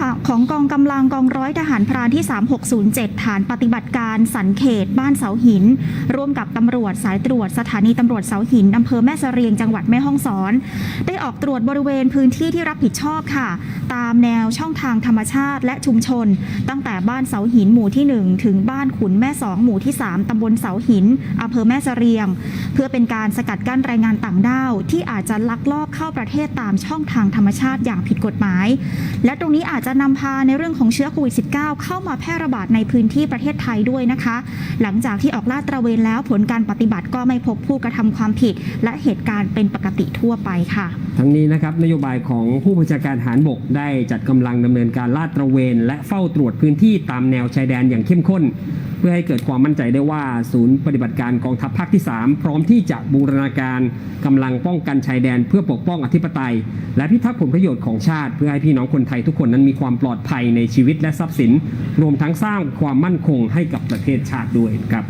ของของกองกำลังกองร้อยทหารพรานที่ 3607 ฐานปฏิบัติการสันเขตบ้านเสาหิน ร่วมกับตำรวจสายตรวจสถานีตำรวจเสาหินอำเภอแม่เสรียงจังหวัดแม่ฮ่องสอน ได้ออกตรวจบริเวณพื้นที่ที่รับผิดชอบค่ะ ตามแนวช่องทางธรรมชาติและชุมชน ตั้งแต่บ้านเสาหินหมู่ที่ 1 ถึงบ้านขุนแม่สองหมู่ที่ 3ตำบลเสาหินอำเภอแม่เสรียง เพื่อเป็นการสกัดกั้นแรงงานต่างด้าวที่อาจจะลักลอบเข้าประเทศตามช่องทางธรรมชาติอย่างผิดกฎหมาย และตรงนี้อาจจะนำพาในเรื่องของเชื้อโควิด -19 เข้ามาแพร่ระบาดในพื้นที่ประเทศไทยด้วยนะคะ หลังจากที่ออกลาดตระเวนแล้วผลการปฏิบัติก็ไม่พบผู้กระทำความผิด และเหตุการณ์เป็นปกติทั่วไปค่ะทั้งนี้นะครับนโยบายของผู้บัญชาการทหารบกได้จัดกำลังดำเนินการลาดตระเวน และเฝ้าตรวจพื้นที่ตามแนวชายแดนอย่างเข้มข้น เพื่อให้เกิดความมั่นใจได้ว่าศูนย์ปฏิบัติการกองทัพภาคที่ 3 พร้อมที่จะบูรณาการกำลังป้องกันชายแดน เพื่อปกป้องอธิปไตย และพิทักษ์ผลประโยชน์ของชาติ เพื่อให้พี่น้องคนไทยทุกคนนั้นมีความปลอดภัยในชีวิตและทรัพย์สิน รวมทั้งสร้างความมั่นคงให้กับประเทศชาติด้วยครับ